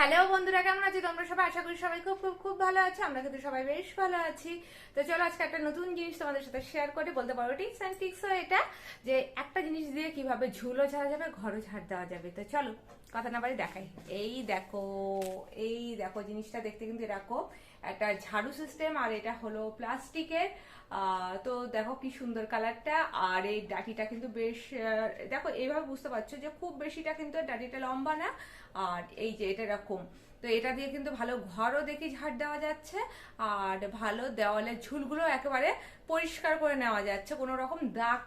Hello বন্ধুরা, কেমন আছো? তোমরা সবাই আশা করি সবাই খুব খুব খুব ভালো আছো। আমরা কিন্তু সবাই বেশ ভালো আছি। তো চলো আজকে একটা নতুন জিনিস তোমাদের সাথে শেয়ার করে, বলতে পারো টিপস অ্যান্ড টিক্স এটা, যে একটা জিনিস দিয়ে কীভাবে ঝুলো ঝাড়া যাবে, ঘরও ঝাড় দেওয়া যাবে। তো চলো, কথা না বাড়ি দেখাই। এই দেখো, এই দেখো জিনিসটা দেখতে কিন্তু এরকম একটা ঝাড়ু সিস্টেম আর এটা হলো প্লাস্টিকের। তো দেখো কি সুন্দর কালারটা আর এই ডাটিটা কিন্তু বেশ দেখো এইভাবে বুঝতে পারছ যে খুব বেশিটা কিন্তু ডাটিটা লম্বা না। আর এই যে এটা এরকম। তো এটা দিয়ে কিন্তু ভালো ঘরও দেখি ঝাড় দেওয়া যাচ্ছে। আর ভালো দেওয়ালের ঝুলগুলো একেবারে পরিষ্কার করে নেওয়া যাচ্ছে। কোনো রকম দাগ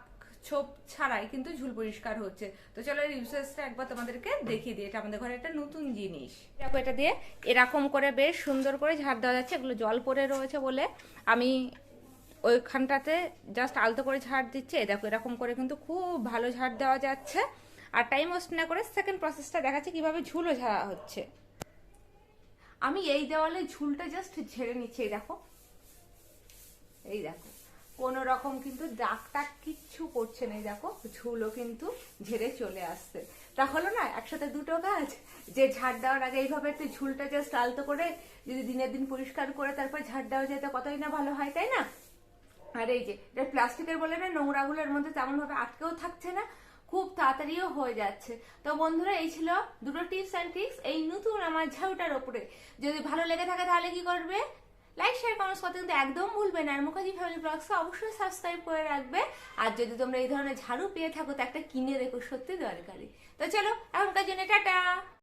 ছোপ ছাড়াই কিন্তু ঝুল পরিষ্কার হচ্ছে। তো চলো এই ইউসেসটা একবার তোমাদেরকে দেখিয়ে দিই। এটা আমাদের ঘরে একটা নতুন জিনিস। দেখো এটা দিয়ে এরকম করে বেশ সুন্দর করে ঝাড় দেওয়া যাচ্ছে। এগুলো জল পড়ে রয়েছে বলে আমি ওইখানটাতে জাস্ট আলতো করে ঝাড় দিচ্ছে। দেখো এরকম করে কিন্তু খুব ভালো ঝাড় দেওয়া যাচ্ছে। আর টাইম ওয়েস্ট না করে সেকেন্ড প্রসেসটা দেখাচ্ছে কীভাবে ঝুলও ঝাড়া হচ্ছে। আমি এই দেওয়ালে ঝুলটা জাস্ট ঝেড়ে নিচ্ছি, এই দেখো। এই দেখো। কোন রকম কিন্তু টাগ কিচ্ছু করছে না দেখো, ঝুলও কিন্তু ঝেড়ে চলে আসছে। তা হলো না, একসাথে দুটো গাছ, যে ঝাড় দেওয়ার আগে এইভাবে একটু ঝুলটা জাস্ট আলতো করে যদি দিনের দিন পরিষ্কার করে তারপর ঝাড় দেওয়া যায়, তা কতই না ভালো হয়, তাই না? আর এই যে, এটা প্লাস্টিকের বলে না নোংরাগুলোর মধ্যে তেমন ভাবে আটকেও থাকছে না, খুব তাড়াতাড়িও হয়ে যাচ্ছে। তো বন্ধুরা, এই ছিল দুটো টিপস অ্যান্ড ট্রিক্স এই নতুন আমার ঝাউটার ওপরে। যদি ভালো লেগে থাকে তাহলে কি করবে? লাইক শেয়ার কমেন্টস করতে কিন্তু একদম ভুলবে না। আর মুখার্জি ফ্যামিলি ব্লগসকে অবশ্যই সাবস্ক্রাইব করে রাখবে। আর যদি তোমরা এই ধরনের ঝাড়ু পেয়ে থাকো, তো একটা কিনে দেখো সত্যি দরকারি। তো চলো, এখনকার জন্য, টাটা!